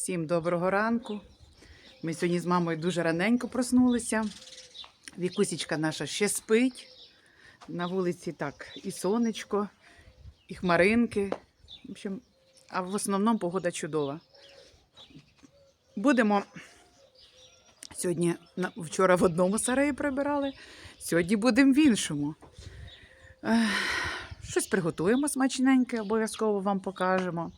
Всім доброго ранку. Ми сьогодні з мамою дуже раненько проснулися. Вікусічка наша ще спить. На вулиці так і сонечко, і хмаринки. В общем, а в основному погода чудова. Будемо сьогодні вчора в одному сараї прибирали, сьогодні будемо в іншому. Щось приготуємо смачненьке, обов'язково вам покажемо.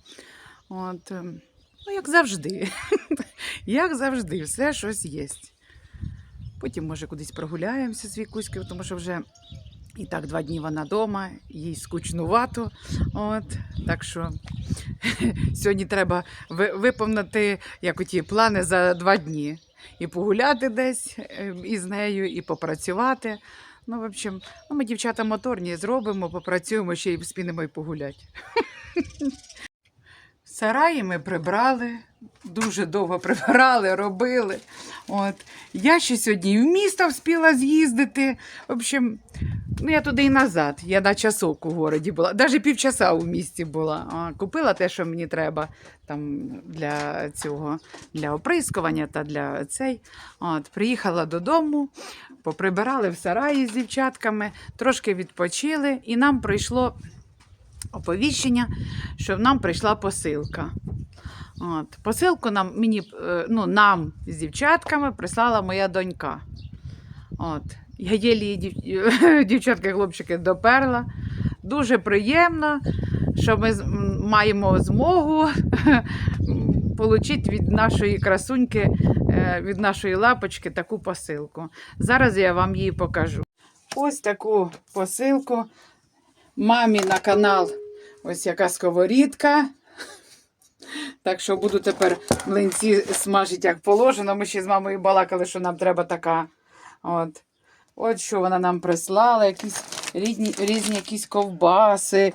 От, ем, ну, як завжди. як завжди, все щось є. Потім, може, кудись прогуляємося з Вікуською, тому що вже і так два дні вона вдома, їй скучнувато. От, так що сьогодні треба виповнити як оті плани за два дні. І погуляти десь е, із нею, і попрацювати. Ну, в общем, ну, ми дівчата моторні зробимо, попрацюємо ще й вспінемо і погуляти. Сараї ми прибрали, дуже довго прибирали, робили. От. Я ще сьогодні в місто вспіла з'їздити. В общем, ну я туди і назад. Я на часок у городі була. Навіть півчаса у місті була. Купила те, що мені треба там, для цього, для оприскування та для цей. От, приїхала додому, поприбирали в сараї з дівчатками, трошки відпочили, і нам прийшло оповіщення, що нам прийшла посилка. От. Посилку нам, мені, е, ну, нам з дівчатками прислала моя донька. От. Я єлі дів... дівчатки хлопчики доперла. Дуже приємно, що ми маємо змогу отримати від нашої красуньки, е, від нашої лапочки таку посилку. Зараз я вам її покажу. Ось таку посилку мамі на канал. Ось яка сковорідка. Так що буду тепер млинці смажити як положено. Ми ще з мамою балакали, що нам треба така. От. От що вона нам прислала, якісь різні, різні якісь ковбаси.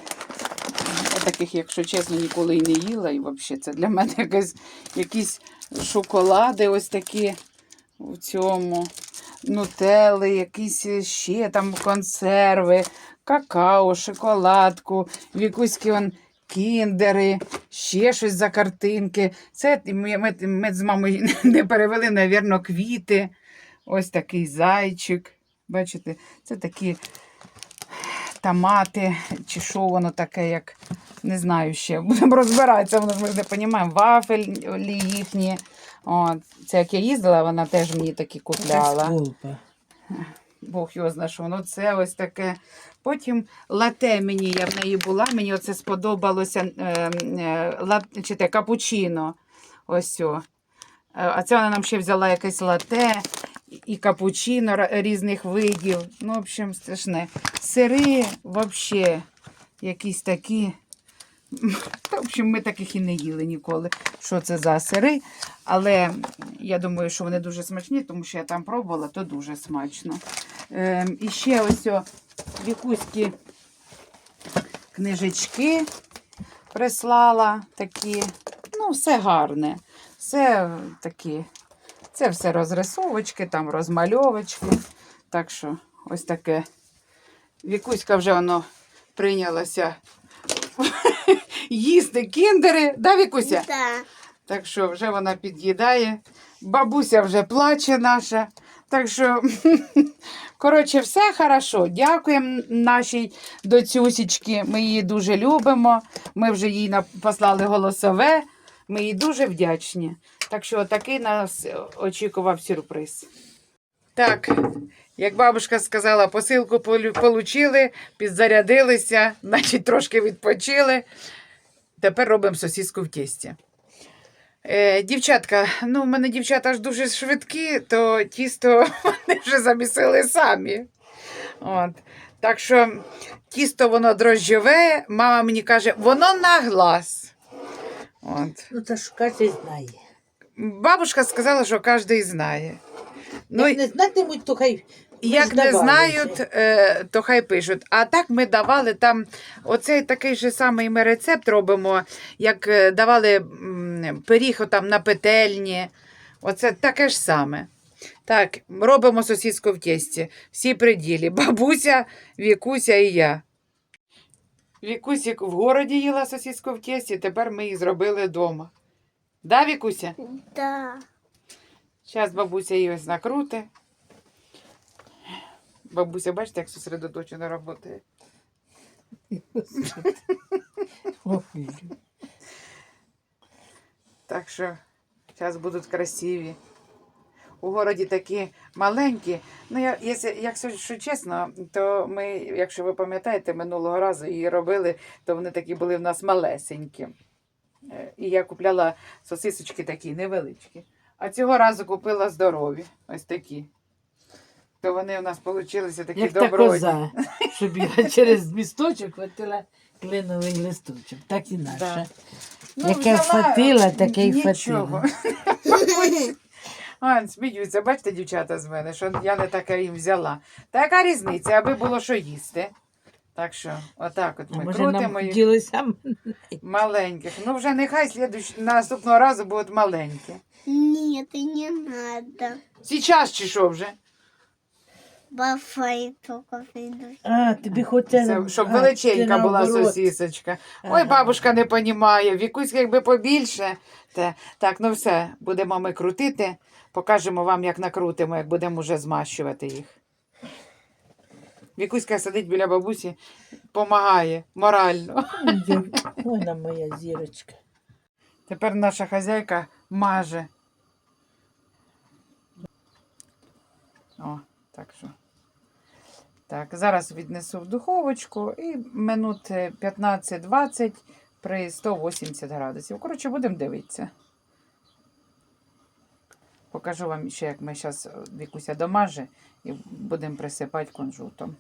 Я таких, якщо чесно, ніколи і не їла. І взагалі це для мене якась, якісь шоколади ось такі в цьому. Нутели, якісь ще там консерви, какао, шоколадку, якусь вон кіндери, ще щось за картинки. Це ми, ми, ми з мамою не перевели, навірно, квіти. Ось такий зайчик. Бачите, це такі томати, чи що воно таке, як не знаю ще. Будемо розбиратися, ми ж не розуміємо. Вафелі їхні. От. Це як я їздила, вона теж мені такі купляла. Бог його знає, що воно це ось таке. Потім лате мені, я в неї була, мені оце сподобалося е, е, ла, чи те, капучино. Ось о. Е, А це вона нам ще взяла якесь лате і капучино різних видів. Ну, в общем, страшне. Сири взагалі якісь такі. Та, в общем, ми таких і не їли ніколи. Що це за сири? Але я думаю, що вони дуже смачні, тому що я там пробувала, то дуже смачно. Ем, і ще ось о, вікуські книжечки прислала такі. Ну, все гарне. Все такі. Це все розрисовочки, там розмальовочки. Так що ось таке. Вікуська вже воно прийнялася їсти кіндери. Да, Вікуся? Да. Так що вже вона під'їдає. Бабуся вже плаче наша. Так що, коротше, все хорошо. Дякуємо нашій доцюсічці. Ми її дуже любимо. Ми вже їй послали голосове. Ми їй дуже вдячні. Так що такий нас очікував сюрприз. Так, як бабушка сказала, посилку получили, підзарядилися, значить трошки відпочили. Тепер робимо сосиску в тісті. Е, дівчатка, ну, в мене дівчата ж дуже швидкі, то тісто вони вже замісили самі. От. Так що тісто воно дрожджове, мама мені каже, воно на глаз. От. Ну, та ж кожен знає. Бабушка сказала, що кожен знає. Ну, Як не знатимуть, то хай Як не знають, е, то хай пишуть. А так ми давали там оцей такий же самий ми рецепт робимо, як е, давали м, пиріг там на петельні. Оце таке ж саме. Так, робимо сосиску в тісті. Всі при ділі. Бабуся, Вікуся і я. Вікусік в городі їла сосиску в тісті, тепер ми її зробили вдома. Да, Вікуся? Да. Зараз бабуся її ось накрути. Бабуся, бачите, як зосередоточено працює. Так що зараз будуть красиві. У городі такі маленькі. Ну, я, якщо, якщо чесно, то ми, якщо ви пам'ятаєте, минулого разу її робили, то вони такі були в нас малесенькі. Е, І я купляла сосисочки такі невеличкі. А цього разу купила здорові. Ось такі. То вони у нас получилися такі Як та добротні. коза, щоб я через місточок хватила клиновий листочок. Так і наша. Яке взяла, вхватила, таке й нічого. А, сміються, бачите, дівчата з мене, що я не таке їм взяла. Та яка різниця, аби було що їсти. Так що, отак от А ми може крутимо нам їх хотілося маленьких. Ну вже нехай слідуч... наступного разу будуть маленькі. Нет, и не надо. Сейчас чи що вже? А, тобі хочеться... Щоб величенька була наоборот. сосісочка. Ой, бабушка не понімає, вікусь якби побільше. Те. Так, ну все, будемо ми крутити. Покажемо вам, як накрутимо, як будемо вже змащувати їх. Вікуська сидить біля бабусі, допомагає морально. Вона моя зірочка. Тепер наша хазяйка маже. О, так що. Так, зараз віднесу в духовочку і минут е, 15-20 при 180 градусів. Коротше, будемо дивитися. Покажу вам ще, як ми зараз Вікуся домаже і будемо присипати кунжутом.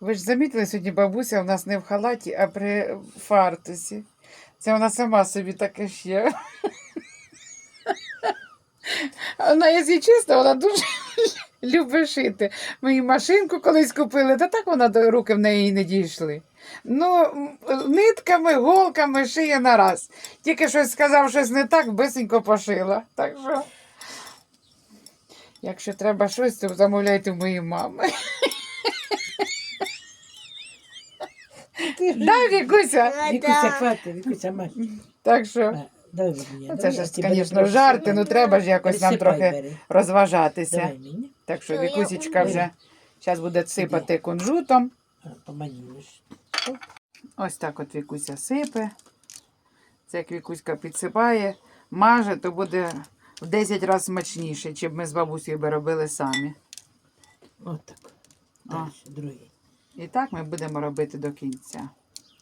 Ви ж замітили, сьогодні бабуся у нас не в халаті, а при фартусі. Це вона сама собі таке ще. Вона, якщо чесно, вона дуже любить шити. Ми їй машинку колись купили, та так вона до руки в неї не дійшли. Ну, нитками, голками шиє на раз. Тільки щось сказав, щось не так, бисенько пошила. Так що, якщо треба щось, то замовляйте в моїй мами. Да, Вікуся? Вікуся, хватить, Вікуся, мать. Так що. А, Давай мені. Ну, це давай, ж, звісно, жарти, ну треба ж якось нам Присипай, трохи бери. розважатися. Давай мені. Так що я Вікусічка умію. вже зараз буде сипати кунжутом. Поманюєш. Ось так от Вікуся сипе. Це як Вікуська підсипає, маже, то буде в 10 разів смачніше, чим ми з бабусею би робили самі. Отак. А. Далі, другий. І так ми будемо робити до кінця.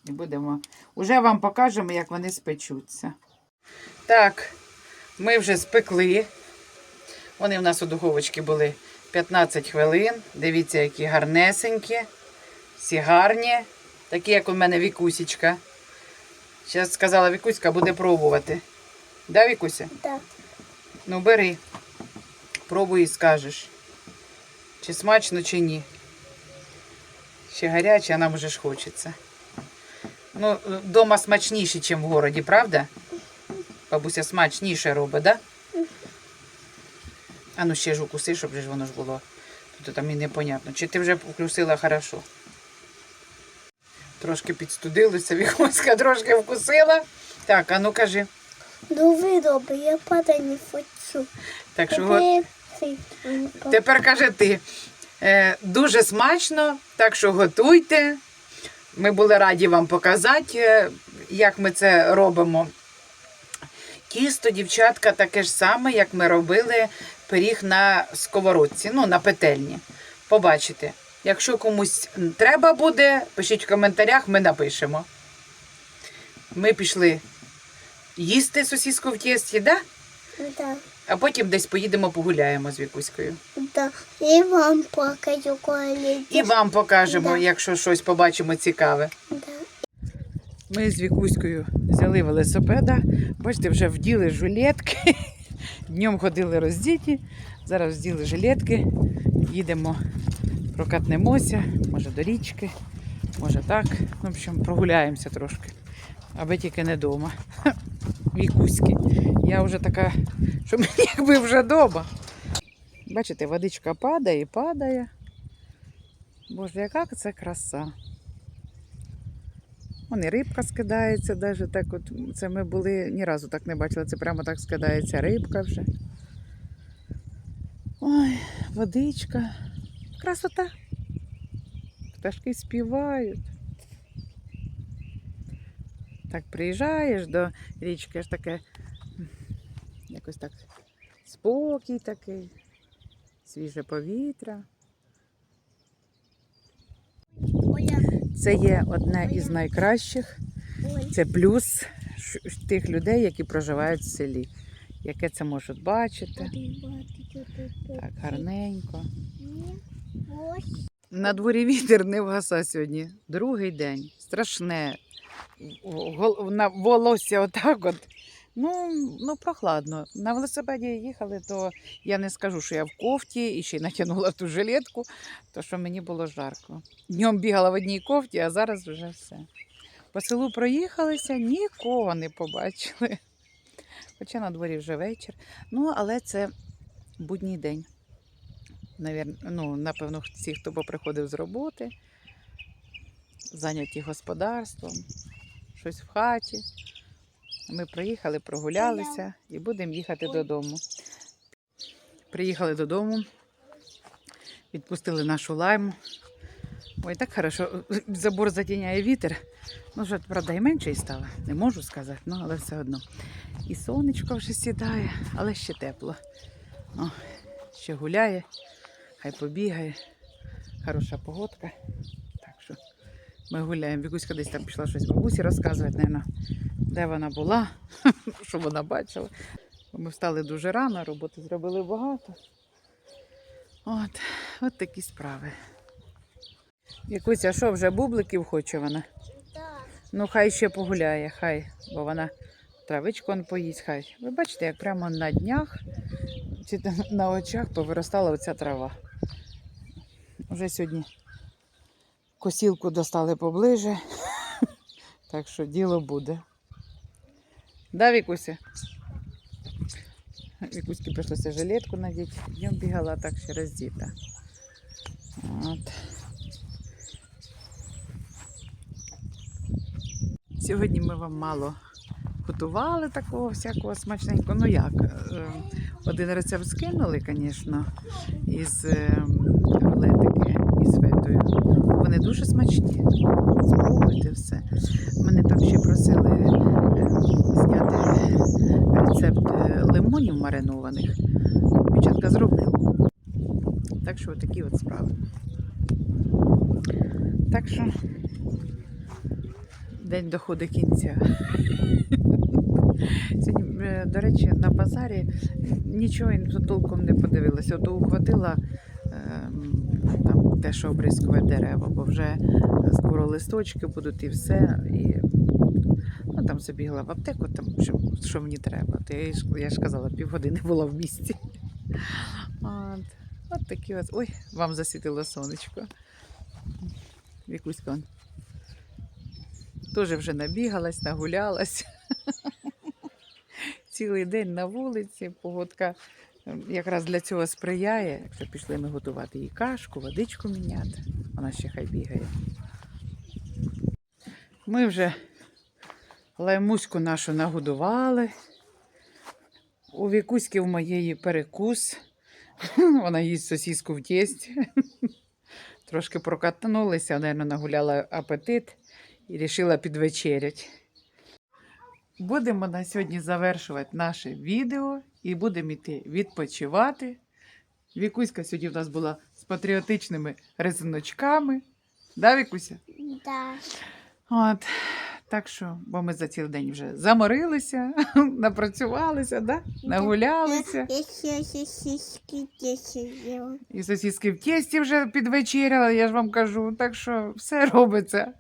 І будемо. Уже вам покажемо, як вони спечуться. Так, ми вже спекли. Вони в нас у духовочці були 15 хвилин. Дивіться, які гарнесенькі, всі гарні, такі, як у мене Вікусічка. Зараз сказала Вікуська, буде пробувати. Да, Вікуся? Да. Ну, бери. Пробуй і скажеш. Чи смачно, чи ні. Ще гаряче, а нам уже ж хочеться. Ну, вдома смачніше, ніж в городі, правда? Бабуся смачніше робить, да? А ну ще ж укуси, щоб ж воно ж було. Тут там і непонятно. Чи ти вже вкусила хорошо? Трошки підстудилося, Віхоська трошки вкусила. Так, а ну кажи. Ну вы добрый, я падать не хочу. Так що го- Тепер каже ти. Е, дуже смачно, так що готуйте. Ми були раді вам показати, е, як ми це робимо. Тісто, дівчатка, таке ж саме, як ми робили пиріг на сковородці, ну, на петельні. Побачите. Якщо комусь треба буде, пишіть в коментарях, ми напишемо. Ми пішли їсти сосиску в тісті, да? Да, а потім десь поїдемо погуляємо з Вікуською. да. И вам покажу коллеги. І вам покажемо, Да. якщо щось побачимо цікаве. Ми з Вікуською взяли велосипеда. Бачите, вже вділи жилетки. Днем ходили роздіті. Зараз вділи жилетки. Їдемо, прокатнемося, може до річки, може так. В общем, прогуляємося трошки. Аби тільки не вдома. Вікуськи. Я вже така, що мені якби вже вдома. Бачите, водичка падає і падає. Боже, яка це краса. Вон і рибка скидається, навіть так от це ми були, ні разу так не бачили, це прямо так скидається рибка вже. Ой, водичка. Красота. Пташки співають. Так приїжджаєш до річки, аж таке якось так спокій такий, свіже повітря. Це є одне із найкращих. Це плюс тих людей, які проживають в селі. Яке це можуть бачити. Так, гарненько. На дворі вітер не вгаса сьогодні. Другий день. Страшне. Волосся отак от. Ну, ну, прохладно. На велосипеді їхали, то я не скажу, що я в кофті і ще й натягнула ту жилетку, то що мені було жарко. Днем бігала в одній кофті, а зараз вже все. По селу проїхалися, нікого не побачили. Хоча на дворі вже вечір. Ну, але це будній день. Навір... Ну, напевно, всі, хто поприходив з роботи, зайняті господарством, щось в хаті. Ми приїхали, прогулялися і будемо їхати додому. Приїхали додому, відпустили нашу лайму. Ой, так хорошо. Забор затіняє вітер. Ну, вже, правда, і менше і стало. Не можу сказати, ну, але все одно. І сонечко вже сідає, але ще тепло. О, ще гуляє, хай побігає. Хороша погодка. Так що ми гуляємо. Вікуська десь там пішла щось бабусі розказувати, наверно, де вона була, що вона бачила. Ми встали дуже рано, роботи зробили багато. От, от такі справи. Якуся, що вже бубликів хоче вона? Так. Ну, хай ще погуляє, хай, бо вона травичку он поїсть, хай. Ви бачите, як прямо на днях чи на очах повиростала оця трава. Уже сьогодні косілку достали поближе, так що діло буде. Да, Вікуся? Вікуськи прийшлося жилетку надіти. Днем бігала так ще роздіта. От. Сьогодні ми вам мало готували такого всякого смачненького. Ну як? е, Один рецепт скинули, звісно, із е, рулетики із фетою. Вони дуже смачні. Спробуйте все. Мене там ще просили зняти рецепт е, лимонів маринованих. Дівчатка зроблю. Так що такі от справи. Так що день доходить кінця. Сьогодні, е, до речі, на базарі нічого толком не подивилася. Ото ухватила ем, там те, що обрискує дерева, бо вже скоро листочки будуть і все. І, там забігла в аптеку, там, що, що мені треба. То я, я ж казала, півгодини була в місті. От, от такі от. Ой, вам засвітило сонечко. Вікуська. Теж вже набігалась, нагулялась. Цілий день на вулиці, погодка ем, якраз для цього сприяє. Якщо пішли ми готувати їй кашку, водичку міняти, вона ще хай бігає. Ми вже лаймуську нашу нагодували. У вікуськи в моєї перекус. Вона їсть сосіску в тісті. Трошки прокатнулися, мабуть, нагуляла апетит і вирішила підвечерять. Будемо на сьогодні завершувати наше відео і будемо йти відпочивати. Вікуська сьогодні в нас була з патріотичними резиночками. Да, Вікуся? Да. От. Так що, бо ми за цілий день вже заморилися, напрацювалися, да? нагулялися. Я ще сосиски десять з'їла. І сосиски в тісті вже підвечеряли, я ж вам кажу. Так що все робиться.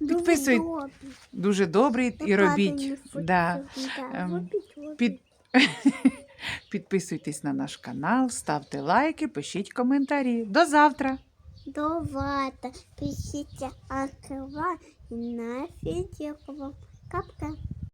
Підписуй- Дуже добрий і робіть. Да. Ем. Під... Підписуйтесь на наш канал, ставте лайки, пишіть коментарі. До завтра! Давайте пишіть откривай і на відео. Капка.